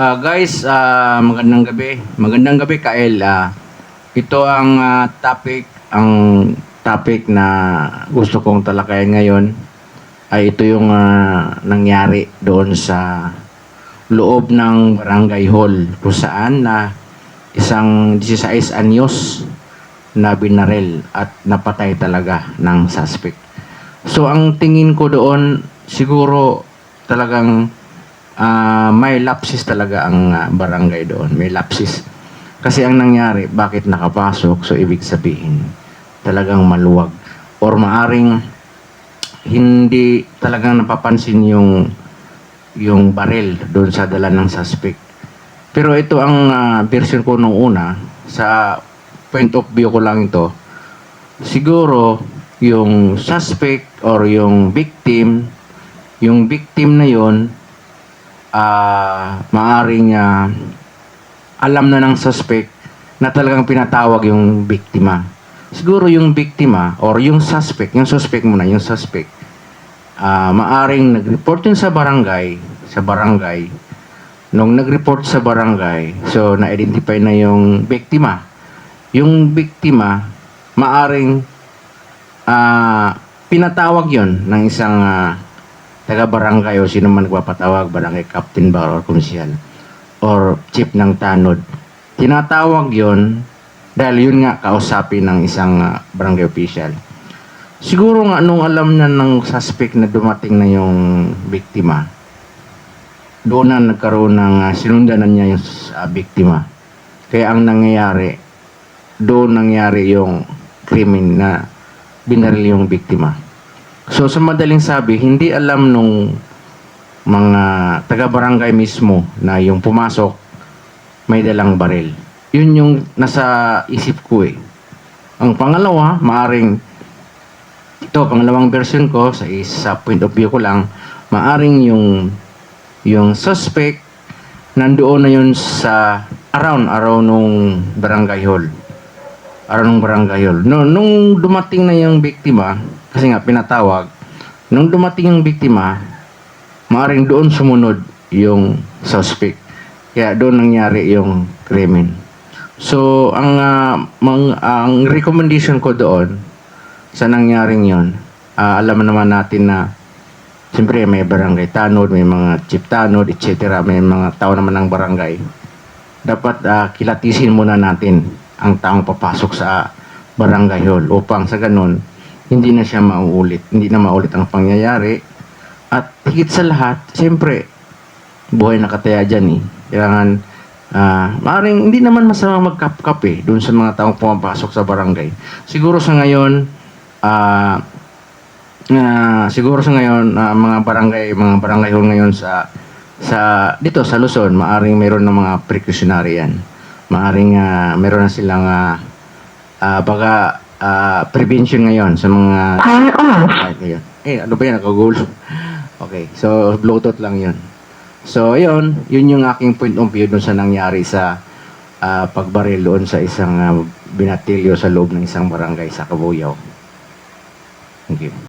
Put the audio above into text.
Ah, guys, ah, magandang gabi. Magandang gabi, Kael. Ah, ito ang ah, topic, ang topic na gusto kong talakayan ngayon ay ito yung ah, nangyari doon sa loob ng barangay hall kung saan na isang 16 anyos na binarel at napatay talaga ng suspect. So ang tingin ko doon siguro talagang ah, may lapsis talaga ang ah, barangay doon. May lapsis. Kasi ang nangyari, bakit nakapasok? So ibig sabihin, talagang maluwag. Or maaring hindi talagang napapansin yung yung baril doon sa dala ng suspect. Pero ito ang ah, version ko nung una, sa point of view ko lang ito, siguro yung suspect or yung victim, yung victim na yon ah maaring ah, alam na ng suspect na talagang pinatawag yung biktima. Siguro yung biktima or yung suspect, yung suspect muna, yung suspect, ah maaring nag-report yun sa barangay, sa barangay, nung nag-report sa barangay, so na-identify na yung biktima. Yung biktima, maaring ah pinatawag yon ng isang ah, taga-barangay o sino man nagpapatawag, barangay captain ba or konsyal or chief ng tanod. Tinatawag yon dahil yun nga kausapin ng isang ah, barangay official. Siguro nga nung alam na ng suspect na dumating na yung biktima, doon na nagkaroon ng uh, sinundanan niya yung ah, biktima. Kaya ang nangyayari, doon nangyari yung krimen na binaril yung biktima. So sa madaling sabi, hindi alam nung mga taga-barangay mismo na yung pumasok may dalang baril. Yun yung nasa isip ko eh. Ang pangalawa, maaring ito, pangalawang version ko sa isa point of view ko lang, maaring yung yung suspect nandoon na yun sa around around nung barangay hall around nung barangay hall no, nung dumating na yung biktima kasi nga pinatawag nung dumating yung biktima maaring doon sumunod yung suspect kaya doon nangyari yung krimen so ang ah, mang, ang recommendation ko doon sa nangyaring yon alam naman natin na Siyempre, may barangay tanod, may mga chief tanod, etc. May mga tao naman ng barangay. Dapat ah, kilatisin muna natin ang taong papasok sa barangay hall upang sa ganun, hindi na siya mauulit. Hindi na maulit ang pangyayari. At higit sa lahat, siyempre, buhay na kataya dyan eh. Kailangan, ah, maaaring hindi naman masama magkap-kap eh, dun sa mga taong pumapasok sa barangay. Siguro sa ngayon, ah, na siguro sa ngayon ah, mga barangay mga barangay hall ngayon sa sa dito sa Luzon maaring meron ng mga precautionary yan maaring ah, meron na silang uh, baga ah, prevention ngayon sa mga Power off. Ayun. Eh, ano ba yan? Nakagulo. Okay, so Bluetooth lang yun. So, yun, yun yung aking point of view dun sa nangyari sa ah, pagbaril doon sa isang ah, binatilyo sa loob ng isang barangay sa Kabuyaw. Thank you.